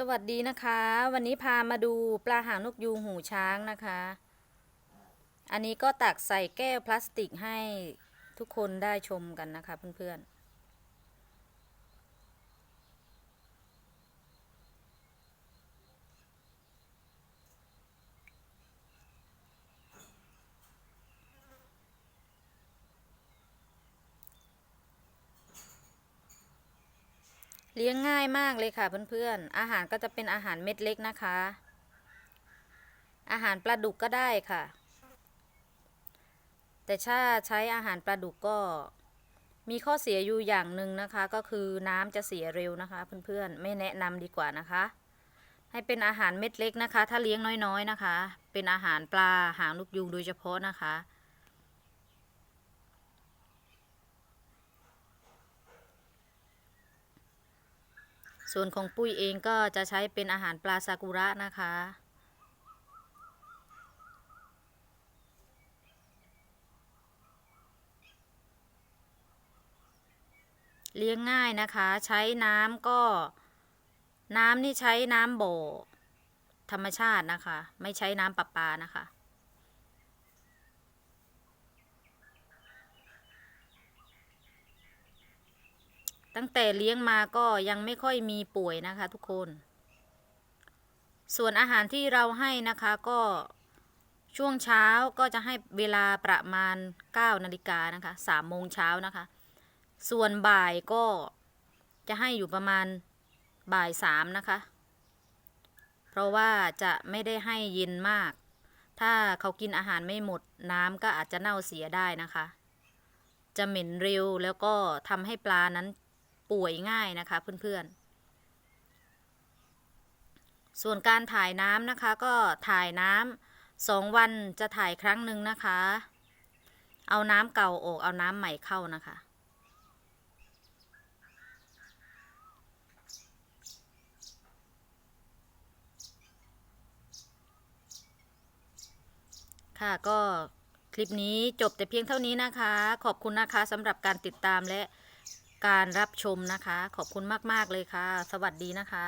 สวัสดีนะคะ วันนี้พามาดูปลาหางนกยูงหูช้างนะคะ อันนี้ก็ตักใส่แก้วพลาสติกให้ทุกคนได้ชมกันนะคะเพื่อนๆ เลี้ยงง่ายมากเลยค่ะเพื่อนๆ อาหารก็จะเป็นอาหารเม็ดเล็กนะคะ อาหารปลาดุกก็ได้ค่ะ แต่ถ้าใช้อาหารปลาดุกก็ มีข้อเสียอยู่อย่างหนึ่งนะคะ ก็คือน้ำจะเสียเร็วนะคะ เพื่อนๆ ไม่แนะนำดีกว่านะคะ ให้เป็นอาหารเม็ดเล็กนะคะ ถ้าเลี้ยงน้อยๆนะคะ เป็นอาหารปลาหางนกยูงโดยเฉพาะนะคะ ส่วนของปุ้ยเองก็จะใช้เป็นอาหารปลาซากุระนะคะ เลี้ยงง่ายนะคะ ใช้น้ำก็ น้ำนี่ใช้น้ำบ่อธรรมชาตินะคะ ไม่ใช้น้ำประปานะคะ ตั้งแต่เลี้ยงมาก็ยังไม่ค่อยมีป่วยนะคะทุกคน ส่วนอาหารที่เราให้นะคะก็ช่วงเช้าก็จะให้เวลาประมาณ 9 นาฬิกานะคะ3โมงเช้านะคะ ส่วนบ่ายก็จะให้อยู่ประมาณบ่ายสามนะคะ เพราะว่าจะไม่ได้ให้เย็นมาก ถ้าเขากินอาหารไม่หมดน้ำก็อาจจะเน่าเสียได้นะคะ จะเหม็นเร็วแล้วก็ทำให้ปลานั้น ป่วยง่ายนะคะเพื่อนๆ ส่วนการถ่ายน้ำนะคะก็ถ่ายน้ำสองวันจะถ่ายครั้งหนึ่งนะคะ เอาน้ำเก่าออกเอาน้ำใหม่เข้านะคะค่ะก็คลิปนี้จบแต่เพียงเท่านี้นะคะ ขอบคุณนะคะสำหรับการติดตามและ การรับชมนะคะ ขอบคุณมาก ๆ เลยค่ะ สวัสดีนะคะ